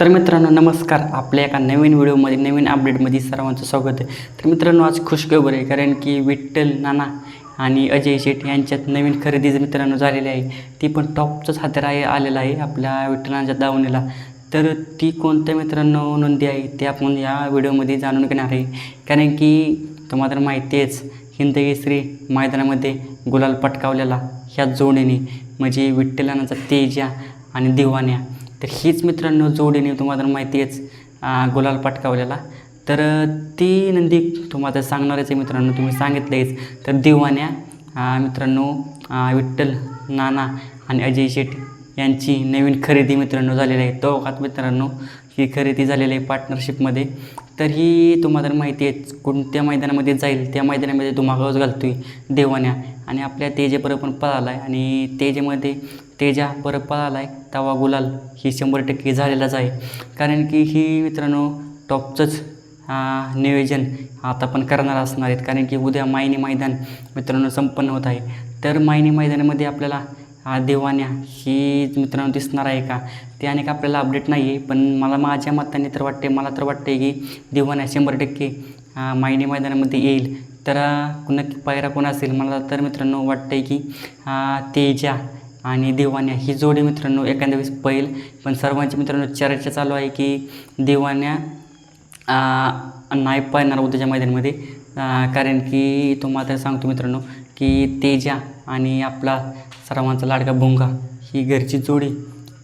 तर मित्रांनो नमस्कार. आपल्या एका नवीन व्हिडिओमध्ये नवीन अपडेटमध्ये सर्वांचं स्वागत आहे. तर मित्रांनो आज खुशखबर आहे कारण की विठ्ठल नाना आणि अजय शेठ यांच्यात नवीन खरेदी मित्रांनो झालेली आहे ती पण टॉपचंच हातार आहे आलेलं आहे आपल्या विठ्ठलांच्या दावणीला. तर ती कोणत्या मित्रांनो नोंदी आहे ते आपण या व्हिडिओमध्ये जाणून घेणार आहे. कारण की तुम्हाला तर माहिती आहेच हिंदकेसरी मैदानामध्ये गुलाल पटकावलेला ह्या जोडीने म्हणजे विठ्ठलानाचा तेजा आणि दिवाण्या. तर हीच मित्रांनो जोडीने तुम्हाला माहितीच माहिती आहेच गुलाल पटकावलेला. तर ती नंदी तुम्हाला सांगणारच आहे मित्रांनो तुम्ही सांगितलेच तर दिवाण्या मित्रांनो विठ्ठल नाना आणि अजय शेठ यांची नवीन खरेदी मित्रांनो झालेली आहे. दोघात मित्रांनो ही खरेदी झालेली आहे पार्टनरशिपमध्ये तर ही तुम्हाला माहिती आहे कोणत्या मैदानामध्ये जाईल त्या मैदानामध्ये तुम्हाला घालतो आहे देवाण्या. आणि आपल्या तेजेबरोबर पण पळाला आहे आणि तेजेमध्ये तेजा परत पळाला आहे तवा गुलाल ही शंभर टक्के झालेलाच आहे. कारण की ही मित्रांनो टॉपचंच नियोजन आता पण करणार असणार आहेत. कारण की उद्या मायनी मैदान मित्रांनो संपन्न होत आहे. तर मायनी मैदानामध्ये आपल्याला देवान्या देवाण्या ही मित्रांनो दिसणार आहे का? ते अनेक आपल्याला अपडेट नाही आहे पण मला माझ्या मताने तर वाटते मला तर वाटते की देवाण्या शंभर टक्के मायनी मैदानामध्ये येईल. तर नक्की पायरा कोण असेल? मला तर मित्रांनो वाटतं की तेजा आणि देवाण्या ही जोडी मित्रांनो एखाद्या वेळेस पहिल पण सर्वांची मित्रांनो चर्चा चालू आहे की देवान्या नाही पाहणार उद्याच्या मैदानामध्ये. कारण की तुम्हाला तर सांगतो मित्रांनो की तेजा आणि आपला सर्वांचा लाडका भुंगा ही घरची जोडी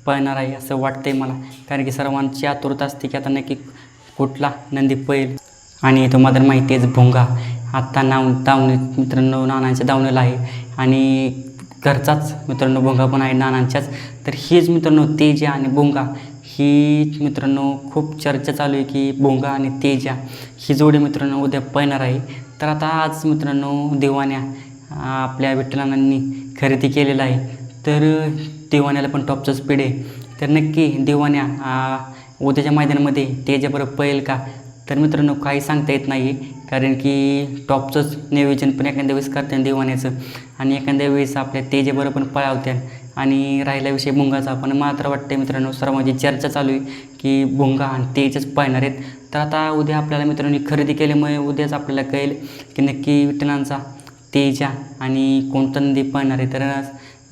पळणार आहे असं वाटतंय मला. कारण की सर्वांची आतुरता असते की आता नक्की कुठला नंदी पैल आणि तुम्हाला तर माहिती आहेच भुंगा. आत्ता नाव दावणी मित्रांनो नानांच्या दावणीला आहे. आणि घरचाच मित्रांनो भोंगा पण आहे नानांच्याच. तर हेच मित्रांनो तेजा आणि भोंगा. ही मित्रांनो खूप चर्चा चालू आहे की भोंगा आणि तेजा. ही जोडी मित्रांनो उद्या पळणार आहे. तर आता आज मित्रांनो दिवाण्या आपल्या विठ्ठलांनी खरेदी केलेला आहे. तर देवाण्याला पण टॉपचं स्पीड आहे. तर नक्की दिवाण्या उद्याच्या मैदानामध्ये तेजाबरोबर पळेल का? तर मित्रांनो काही सांगता येत नाही कारण की टॉपचंच नियोजन पण एखाद्या वेळेस करते देवाण्याचं. आणि एखाद्या वेळेस आपल्या तेजेबरोबर पण पळावत्या आणि राहिला विषय भुंगाचा पण मात्र वाटते मित्रांनो सर्वांची चर्चा चालू आहे की भुंगा आणि तेजच पाहणार आहेत. तर आता उद्या आपल्याला मित्रांनो खरेदी केल्यामुळे उद्याच आपल्याला कळेल की नक्की विठ्ठलांचा तेजा आणि कोणता नदी पाहणार आहे. तर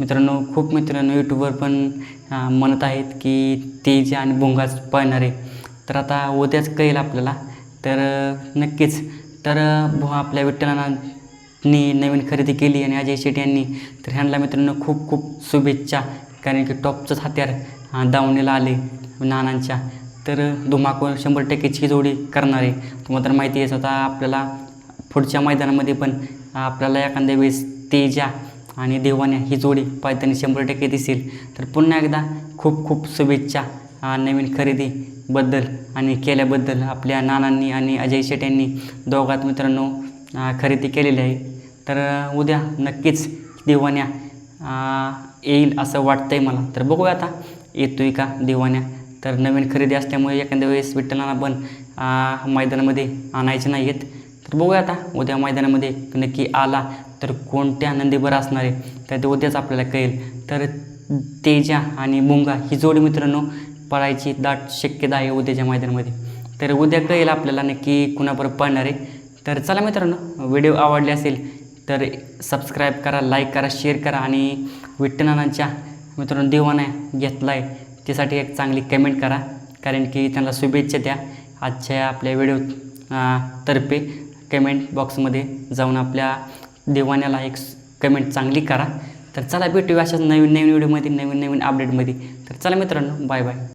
मित्रांनो खूप मित्रांनो यूट्यूबवर पण म्हणत आहेत की तेजा आणि भुंगाच पाहणार आहे. तर आता उद्याच कळेल आपल्याला. तर नक्कीच. तर अं, आपल्या विठ्ठलांनी नवीन खरेदी केली आणि अजय शेट्टी यांनी तर ह्यांना मित्रांनो खूप खूप शुभेच्छा. कारण की टॉपचंच हत्यार दावणीला आले नानांच्या. तर अं, धुमाकूळ शंभर टक्केची जोडी करणारे. तुम्हाला तर माहिती आहे आता आपल्याला पुढच्या मैदानामध्ये पण आपल्याला एखाद्या वेळेस तेजा आणि देवाने ही जोडी पाहताना शंभर टक्के दिसेल. तर पुन्हा एकदा खूप खूप शुभेच्छा नवीन खरेदी बद्दल आणि केल्याबद्दल आपल्या नानांनी आणि अजय शेट यांनी दोघात मित्रांनो खरेदी केलेली आहे. तर उद्या नक्कीच दिवाण्या येईल असं वाटतंय मला. तर बघूया आता येतोय का दिवाण्या? तर नवीन खरेदी असल्यामुळे एखाद्या वेळेस विठ्ठलांना पण मैदानामध्ये आणायचे नाही आहेत तर बघूया आता उद्या मैदानामध्ये नक्की आला तर कोणत्या नंदीभर असणार आहे तर ते उद्याच आपल्याला कळेल. तर तेजा आणि मुंगा ही जोडी मित्रांनो पळायची दाट शक्यता आहे उद्याच्या मैदानामध्ये. तर उद्या कळेल आपल्याला नक्की कुणाबरोबर पळणार आहे. तर चला मित्रांनो व्हिडिओ आवडले असेल तर सबस्क्राईब करा लाईक करा शेअर करा आणि विठ्ठलांच्या मित्रांनो देवाने घेतला आहे त्यासाठी एक चांगली कमेंट करा. कारण की त्यांना शुभेच्छा द्या. आजच्या आपल्या व्हिडिओ तर्फे कमेंट बॉक्समध्ये जाऊन आपल्या देवाण्याला एक कमेंट चांगली करा. तर चला भेटूया अशाच नवीन नवीन व्हिडिओमध्ये नवीन नवीन अपडेटमध्ये तर चला मित्रांनो बाय बाय